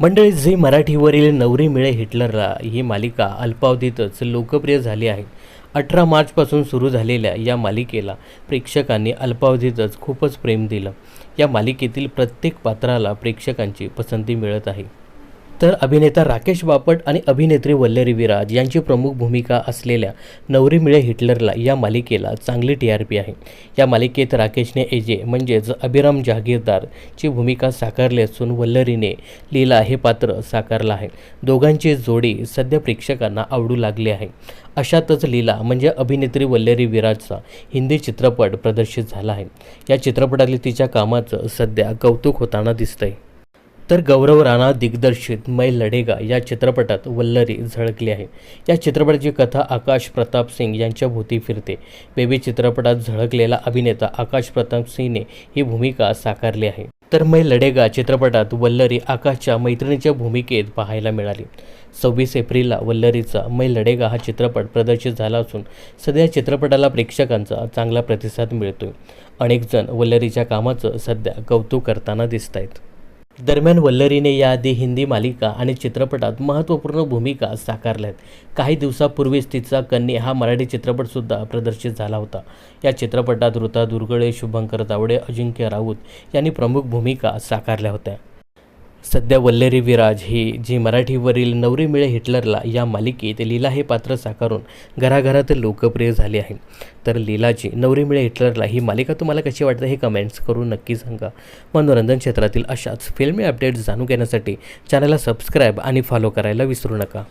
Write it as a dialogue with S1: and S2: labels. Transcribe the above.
S1: मंडळी झी मराठीवरील नवरी मिळे हिटलरला ही मालिका अल्पावधीतच लोकप्रिय झाली आहे. अठरा मार्चपासून सुरू झालेल्या या मालिकेला प्रेक्षकांनी अल्पावधीतच खूपच प्रेम दिलं. या मालिकेतील प्रत्येक पात्राला प्रेक्षकांची पसंती मिळत आहे. तर अभिनेता राकेश बापट आणि अभिनेत्री वल्लरी विराज यांची प्रमुख भूमिका असलेल्या नवरी मिळे हिटलरला या मालिकेला चांगली टी आर पी आहे. या मालिकेत राकेशने एजे म्हणजेच अभिराम जहागीरदारची भूमिका साकारली असून वल्लरीने लीला हे पात्र साकारलं आहे. दोघांची जोडी सध्या प्रेक्षकांना आवडू लागली आहे. अशातच लीला म्हणजे अभिनेत्री वल्लरी विराजचा हिंदी चित्रपट प्रदर्शित झाला आहे. या चित्रपटातील तिच्या कामाचं सध्या कौतुक होताना दिसतंय. तर गौरव राणा दिग्दर्शित मै लढेगा या चित्रपटात वल्लरी झळकली आहे. या चित्रपटाची कथा आकाश प्रताप सिंग यांच्या भोवती फिरते. बेबी चित्रपटात झळकलेला अभिनेता आकाश प्रताप सिंगने ही भूमिका साकारली आहे. तर मै लढेगा चित्रपटात वल्लरी आकाशच्या मैत्रिणीच्या भूमिकेत पाहायला मिळाली. सव्वीस एप्रिलला वल्लरीचा मै लढेगा हा चित्रपट प्रदर्शित झाला असून सध्या चित्रपटाला प्रेक्षकांचा चांगला प्रतिसाद मिळतोय. अनेकजण वल्लरीच्या कामाचं सध्या कौतुक करताना दिसत आहेत दरम्यान वल्लरीने याआधी हिंदी मालिका आणि चित्रपटात महत्त्वपूर्ण भूमिका साकारल्या आहेत काही दिवसापूर्वीच तिचा कन्ये हा मराठी चित्रपटसुद्धा प्रदर्शित झाला होता. या चित्रपटात ऋता दुर्गळे शुभंकर तावडे अजिंक्य राऊत यांनी प्रमुख भूमिका साकारल्या होत्या. सध्या वल्लेरी विराज ही जी मराठीवरील नवरी मिळे हिटलरला या मालिकेत लीला हे पात्र साकारून घराघरात लोकप्रिय झाले आहे. तर लीलाची नवरी मिळे हिटलरला ही मालिका तुम्हाला कशी वाटते हे कमेंट्स करून नक्की सांगा. मनोरंजन क्षेत्रातील अशाच फिल्मी अपडेट्स जाणून घेण्यासाठी चॅनलला सबस्क्राईब आणि फॉलो करायला विसरू नका.